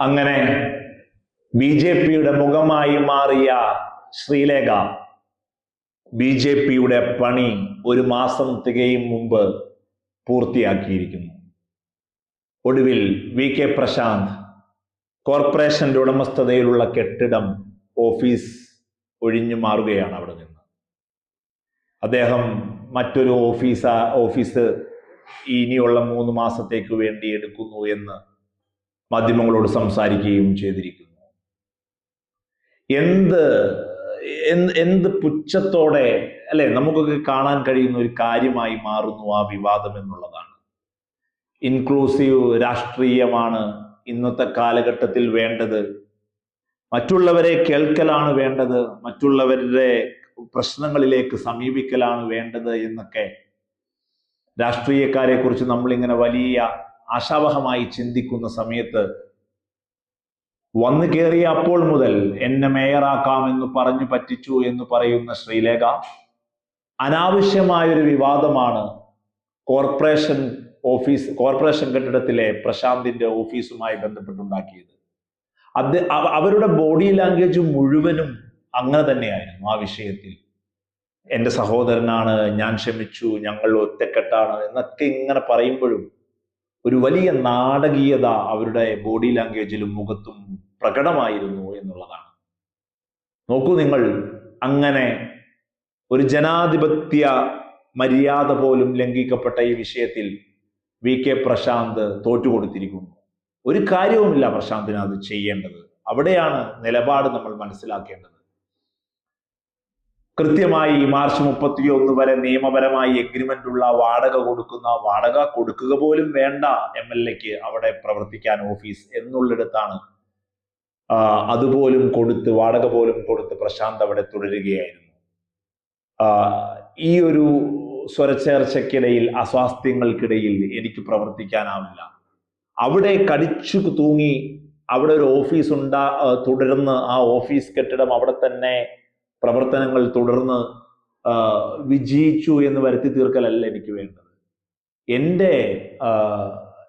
അങ്ങനെ B J പിയുടെ മുഖമായി മാറിയ ശ്രീലേഖ ബി ജെ പിയുടെ പണി ഒരു മാസം തികയും മുമ്പ് പൂർത്തിയാക്കിയിരിക്കുന്നു. ഒടുവിൽ വി കെ പ്രശാന്ത് കോർപ്പറേഷന്റെ ഉടമസ്ഥതയിലുള്ള കെട്ടിടം ഓഫീസ് ഒഴിഞ്ഞു മാറുകയാണ് അവിടെ നിന്ന്. അദ്ദേഹം മറ്റൊരു ഓഫീസ് ഓഫീസ് ഇനിയുള്ള മൂന്ന് മാസത്തേക്ക് വേണ്ടി എടുക്കുന്നു എന്ന് മാധ്യമങ്ങളോട് സംസാരിക്കുകയും ചെയ്തിരിക്കുന്നു. എന്ത് എന്ത് പുച്ഛത്തോടെ അല്ലെ നമുക്കൊക്കെ കാണാൻ കഴിയുന്ന ഒരു കാര്യമായി മാറുന്നു ആ വിവാദം എന്നുള്ളതാണ്. ഇൻക്ലൂസീവ് രാഷ്ട്രീയമാണ് ഇന്നത്തെ കാലഘട്ടത്തിൽ വേണ്ടത്. മറ്റുള്ളവരെ കേൾക്കലാണ് വേണ്ടത്. മറ്റുള്ളവരുടെ പ്രശ്നങ്ങളിലേക്ക് സമീപിക്കലാണ് വേണ്ടത് എന്നൊക്കെ രാഷ്ട്രീയക്കാരെ കുറിച്ച് നമ്മളിങ്ങനെ വലിയ ആശാവഹമായി ചിന്തിക്കുന്ന സമയത്ത് വന്നു കയറിയ അപ്പോൾ മുതൽ എന്നെ മേയറാക്കാം എന്ന് പറഞ്ഞു പറ്റിച്ചു എന്ന് പറയുന്ന ശ്രീലേഖ അനാവശ്യമായൊരു വിവാദമാണ് കോർപ്പറേഷൻ ഓഫീസ് കോർപ്പറേഷൻ കെട്ടിടത്തിലെ പ്രശാന്തിന്റെ ഓഫീസുമായി ബന്ധപ്പെട്ടുണ്ടാക്കിയത്. അത് അവരുടെ ബോഡി ലാംഗ്വേജ് മുഴുവനും അങ്ങനെ തന്നെയായിരുന്നു ആ വിഷയത്തിൽ. എന്റെ സഹോദരനാണ് ഞാൻ ക്ഷമിച്ചു ഞങ്ങൾ ഒറ്റക്കെട്ടാണ് എന്നൊക്കെ ഇങ്ങനെ പറയുമ്പോഴും ഒരു വലിയ നാടകീയത അവരുടെ ബോഡി ലാംഗ്വേജിലും മുഖത്തും പ്രകടമായിരുന്നു എന്നുള്ളതാണ്. നോക്കൂ നിങ്ങൾ അങ്ങനെ ഒരു ജനാധിപത്യ മര്യാദ പോലും ലംഘിക്കപ്പെട്ട ഈ വിഷയത്തിൽ വി കെ പ്രശാന്ത് തോറ്റുകൊടുത്തിരിക്കുന്നു. ഒരു കാര്യവുമില്ല പ്രശാന്തിന് അത് ചെയ്യേണ്ടത്. അവിടെയാണ് നിലപാട് നമ്മൾ മനസ്സിലാക്കേണ്ടത്. കൃത്യമായി മാർച്ച് മുപ്പത്തി ഒന്ന് വരെ നിയമപരമായി എഗ്രിമെന്റ് ഉള്ള വാടക കൊടുക്കുന്ന വാടക കൊടുക്കുക പോലും വേണ്ട എം എൽ എക്ക് അവിടെ പ്രവർത്തിക്കാൻ ഓഫീസ് എന്നുള്ളിടത്താണ്. അതുപോലും കൊടുത്ത് വാടക പോലും കൊടുത്ത് പ്രശാന്ത് അവിടെ തുടരുകയായിരുന്നു. ഈ ഒരു സ്വരച്ചേർച്ചയ്ക്കിടയിൽ അസ്വാസ്ഥ്യങ്ങൾക്കിടയിൽ എനിക്ക് പ്രവർത്തിക്കാനാവില്ല. അവിടെ കടിച്ചു തൂങ്ങി അവിടെ ഒരു ഓഫീസ് ഉണ്ടാ തുടരുന്ന ആ ഓഫീസ് കെട്ടിടം അവിടെ തന്നെ പ്രവർത്തനങ്ങൾ തുടർന്ന് വിജയിച്ചു എന്ന് വരുത്തി തീർക്കലല്ല എനിക്ക് വേണ്ടത്. എന്റെ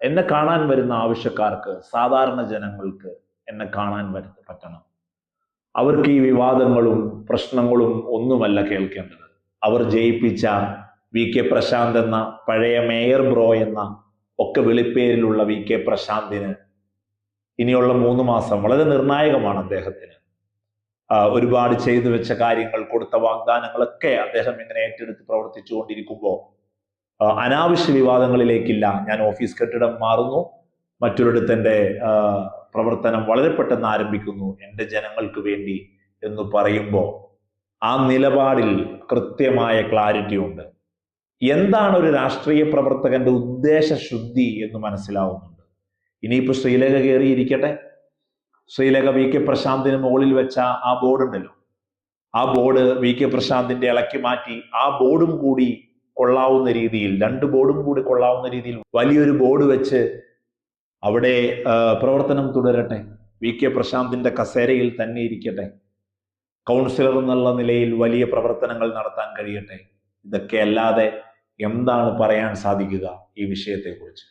എന്നെ കാണാൻ വരുന്ന ആവശ്യക്കാർക്ക് സാധാരണ ജനങ്ങൾക്ക് എന്നെ കാണാൻ വര പറ്റണം. അവർക്ക് ഈ വിവാദങ്ങളും പ്രശ്നങ്ങളും ഒന്നുമല്ല കേൾക്കേണ്ടത്. അവർ ജയിപ്പിച്ച വി കെ പ്രശാന്ത് എന്ന പഴയ മേയർ ബ്രോ എന്ന ഒക്കെ വിളിപ്പേരിലുള്ള വി കെ പ്രശാന്തിന് ഇനിയുള്ള മൂന്ന് മാസം വളരെ നിർണായകമാണ് അദ്ദേഹത്തിന്. ഒരുപാട് ചെയ്തു വെച്ച കാര്യങ്ങൾ കൊടുത്ത വാഗ്ദാനങ്ങളൊക്കെ അദ്ദേഹം ഇങ്ങനെ ഏറ്റെടുത്ത് പ്രവർത്തിച്ചുകൊണ്ടിരിക്കുമ്പോൾ കൊണ്ടിരിക്കുമ്പോൾ അനാവശ്യ വിവാദങ്ങളിലേക്കില്ല. ഞാൻ ഓഫീസ് കെട്ടിടം മാറുന്നു. മറ്റൊരിടത്ത് എന്റെ പ്രവർത്തനം വളരെ പെട്ടെന്ന് ആരംഭിക്കുന്നു. എന്റെ ജനങ്ങൾക്ക് വേണ്ടി എന്ന് പറയുമ്പോൾ ആ നിലപാടിൽ കൃത്യമായ ക്ലാരിറ്റി ഉണ്ട്. എന്താണ് ഒരു രാഷ്ട്രീയ പ്രവർത്തകന്റെ ഉദ്ദേശശുദ്ധി എന്ന് മനസ്സിലാവുന്നുണ്ട്. ഇനിയിപ്പോൾ ശ്രീലേഖ കയറിയിരിക്കട്ടെ ശ്രീലേഖ വി കെ പ്രശാന്തിന് മുകളിൽ വെച്ച ആ ബോർഡ് ഉണ്ടല്ലോ. ആ ബോർഡ് വി കെ പ്രശാന്തിന്റെ ഇളക്കി മാറ്റി ആ ബോർഡും കൂടി കൊള്ളാവുന്ന രീതിയിൽ രണ്ട് ബോർഡും കൂടി കൊള്ളാവുന്ന രീതിയിൽ വലിയൊരു ബോർഡ് വെച്ച് അവിടെ പ്രവർത്തനം തുടരട്ടെ. വി കെ പ്രശാന്തിന്റെ കസേരയിൽ തന്നെ ഇരിക്കട്ടെ. കൗൺസിലർ എന്നുള്ള നിലയിൽ വലിയ പ്രവർത്തനങ്ങൾ നടത്താൻ കഴിയട്ടെ. ഇതൊക്കെ അല്ലാതെ എന്താണ് പറയാൻ സാധിക്കുക ഈ വിഷയത്തെക്കുറിച്ച്?